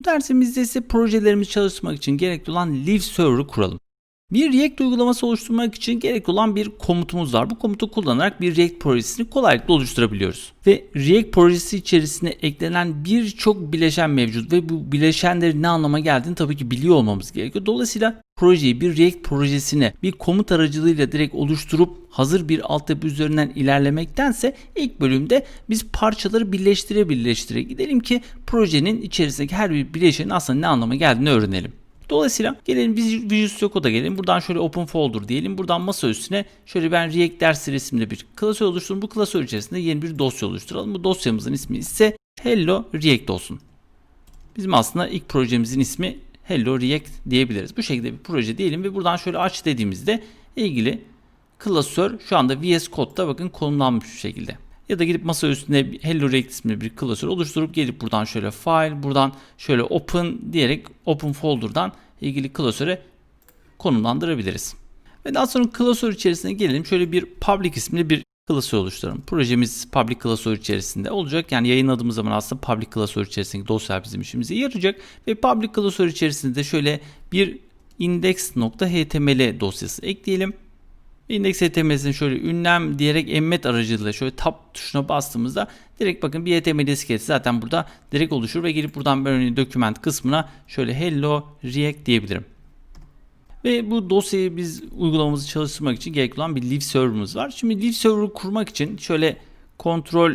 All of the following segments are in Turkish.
Bu dersimizde ise projelerimizi çalıştırmak için gerekli olan Live Server'ı kuralım. Bir React uygulaması oluşturmak için gerekli olan bir komutumuz var. Bu komutu kullanarak bir React projesini kolaylıkla oluşturabiliyoruz. Ve React projesi içerisine eklenen birçok bileşen mevcut ve bu bileşenlerin ne anlama geldiğini tabii ki biliyor olmamız gerekiyor. Dolayısıyla projeyi bir React projesine bir komut aracılığıyla direkt oluşturup hazır bir altyapı üzerinden ilerlemektense ilk bölümde biz parçaları birleştire birleştire gidelim ki projenin içerisindeki her bir bileşenin aslında ne anlama geldiğini öğrenelim. Dolayısıyla gelelim Vis- Visual Studio'ya Code'a gelelim. Buradan şöyle Open Folder diyelim. Buradan masa üstüne şöyle ben React dersi resimli bir klasör oluşturun. Bu klasör içerisinde yeni bir dosya oluşturalım. Bu dosyamızın ismi ise Hello React olsun. Bizim aslında ilk projemizin ismi Hello React diyebiliriz. Bu şekilde bir proje diyelim ve buradan şöyle aç dediğimizde ilgili klasör şu anda VS Code'da bakın konumlanmış bir şekilde. Ya da gidip masa üstünde bir Hello React isimli bir klasör oluşturup gelip buradan şöyle file, buradan şöyle open diyerek open folder'dan ilgili klasöre konumlandırabiliriz. Ve daha sonra klasör içerisine gelelim. Şöyle bir public isimli bir klasör oluşturalım. Projemiz public klasör içerisinde olacak. Yani yayınladığımız zaman aslında public klasör içerisindeki dosyalar bizim işimize yarayacak. Ve public klasör içerisinde de şöyle bir index.html dosyası ekleyelim. Index HTML'sini şöyle ünlem diyerek emmet aracılığıyla şöyle tab tuşuna bastığımızda direkt bakın bir HTML iskeleti zaten burada direkt oluşur ve gelip buradan ben örneğin document kısmına şöyle hello react diyebilirim. Ve bu dosyayı biz uygulamamızı çalıştırmak için gerekli olan bir live server'ımız var. Şimdi live server'ı kurmak için şöyle kontrol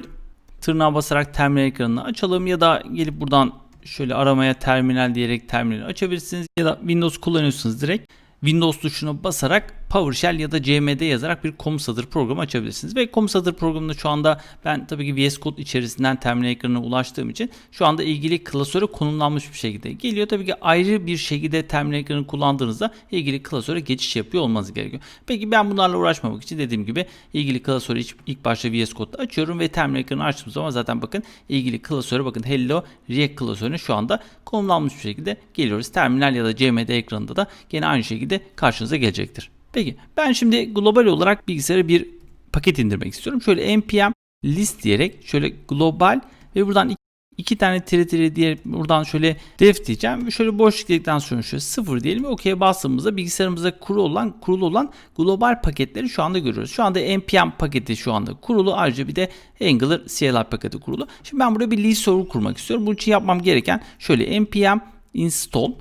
tırnağa basarak terminal ekranını açalım ya da gelip buradan şöyle aramaya terminal diyerek terminali açabilirsiniz ya da Windows kullanıyorsunuz direkt Windows tuşuna basarak PowerShell ya da CMD yazarak bir Command Center programı açabilirsiniz. Ve Command Center programında şu anda ben tabii ki VS Code içerisinden terminal ekranına ulaştığım için şu anda ilgili klasöre konumlanmış bir şekilde geliyor. Tabii ki ayrı bir şekilde terminal ekranı kullandığınızda ilgili klasöre geçiş yapıyor olmanız gerekiyor. Peki ben bunlarla uğraşmamak için dediğim gibi ilgili klasörü ilk başta VS Code'da açıyorum ve terminal ekranı açtığım zaman zaten bakın ilgili klasöre bakın Hello React klasörüne şu anda konumlanmış bir şekilde geliyoruz. Terminal ya da CMD ekranında da gene aynı şekilde karşınıza gelecektir. Peki ben şimdi global olarak bilgisayara bir paket indirmek istiyorum. Şöyle npm list diyerek şöyle global ve buradan iki, tane tire tire diye buradan şöyle def diyeceğim. Şöyle boşluk dedikten sonra şöyle sıfır diyelim ve OK'ye bastığımızda bilgisayarımızda kurulu olan kurulu olan global paketleri şu anda görüyoruz. Şu anda npm paketi şu anda kurulu. Ayrıca bir de Angular CLI paketi kurulu. Şimdi ben burada bir list server kurmak istiyorum. Bunun için yapmam gereken şöyle npm install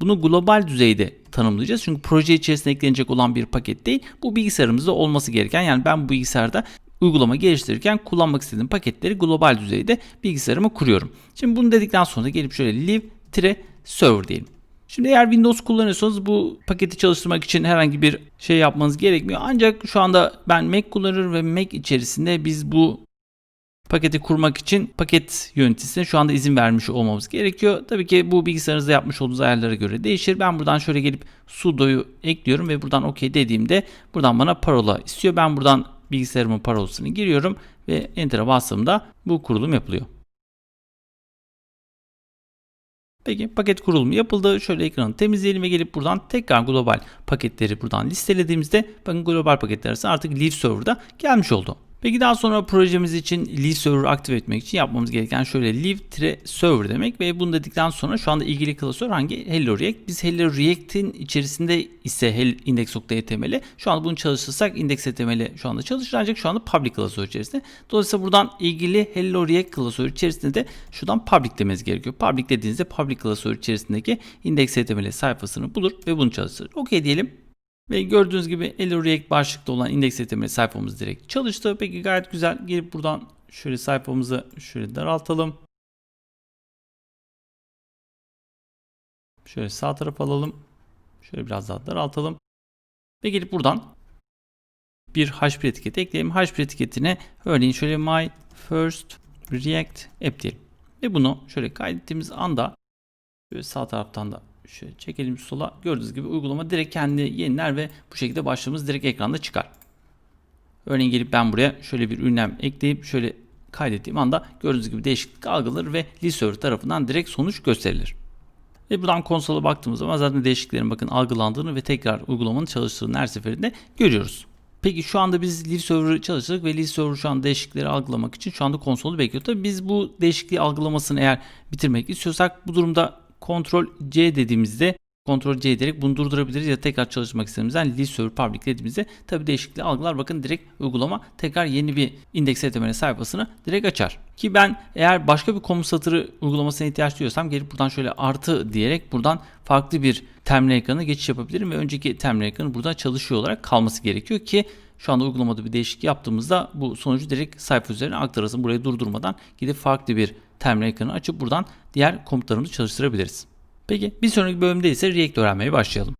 bunu global düzeyde tanımlayacağız. Çünkü proje içerisinde eklenecek olan bir paket değil. Bu bilgisayarımızda olması gereken yani ben bu bilgisayarda uygulama geliştirirken kullanmak istediğim paketleri global düzeyde bilgisayarıma kuruyorum. Şimdi bunu dedikten sonra gelip şöyle live-server diyelim. Şimdi eğer Windows kullanıyorsanız bu paketi çalıştırmak için herhangi bir şey yapmanız gerekmiyor. Ancak şu anda ben Mac kullanıyorum ve Mac içerisinde biz bu paketi kurmak için paket yöneticisine şu anda izin vermiş olmamız gerekiyor. Tabii ki bu bilgisayarınızda yapmış olduğunuz ayarlara göre değişir. Ben buradan şöyle gelip sudo'yu ekliyorum ve buradan OK dediğimde buradan bana parola istiyor. Ben buradan bilgisayarımın parolasını giriyorum ve enter'a bastığımda bu kurulum yapılıyor. Peki paket kurulumu yapıldı. Şöyle ekranı temizleyelim ve gelip buradan tekrar global paketleri buradan listelediğimizde bakın global paketler arasında artık Live Server'da gelmiş oldu. Peki daha sonra projemiz için Live Server aktif etmek için yapmamız gereken şöyle live-server demek ve bunu dedikten sonra şu anda ilgili klasör hangi? Hello React. Biz Hello React'in içerisinde ise index.html şu anda bunu çalıştırsak index.html şu anda çalışır ancak şu anda public klasör içerisinde. Dolayısıyla buradan ilgili Hello React klasör içerisinde de şuradan public demeniz gerekiyor. Public dediğinizde public klasör içerisindeki index.html sayfasını bulur ve bunu çalıştırır. OK diyelim. Ve gördüğünüz gibi Hello React başlıkta olan index.html sayfamız direkt çalıştı. Peki gayet güzel. Gelip buradan şöyle sayfamızı şöyle daraltalım. Şöyle sağ taraf alalım. Şöyle biraz daha daraltalım. Ve gelip buradan bir H1 etiketi ekleyelim. H1 etiketine örneğin şöyle my first react app diyelim. Ve bunu şöyle kaydettiğimiz anda şöyle sağ taraftan da Şöyle çekelim sola. Gördüğünüz gibi uygulama direkt kendi yeniler ve bu şekilde başlığımız direkt ekranda çıkar. Örneğin gelip ben buraya şöyle bir ünlem ekleyip şöyle kaydettiğim anda gördüğünüz gibi değişiklik algılanır ve listör tarafından direkt sonuç gösterilir. Ve buradan konsola baktığımız zaman zaten değişikliklerin bakın algılandığını ve tekrar uygulamanın çalıştığını her seferinde görüyoruz. Peki şu anda biz Live Server'ı çalıştırdık ve Live Server şu an değişiklikleri algılamak için şu anda konsolu bekliyor. Tabii biz bu değişikliği algılamasını eğer bitirmek istiyorsak bu durumda Ctrl C dediğimizde Ctrl C diyerek bunu durdurabiliriz ya tekrar çalışmak istediğimizden leave server public dediğimizde tabi değişikliği algılar. Bakın direkt uygulama tekrar yeni bir indeks HTML sayfasını direkt açar. Ki ben eğer başka bir komut satırı uygulamasına ihtiyaç duyuyorsam gelip buradan şöyle artı diyerek buradan farklı bir terminal ekranına geçiş yapabilirim ve önceki terminal ekranı burada çalışıyor olarak kalması gerekiyor ki şu anda uygulamada bir değişiklik yaptığımızda bu sonucu direkt sayfa üzerine aktarasın. Burayı durdurmadan gidip farklı bir terminal ekranı açıp buradan diğer komutlarımızı çalıştırabiliriz. Peki bir sonraki bölümde ise React öğrenmeye başlayalım.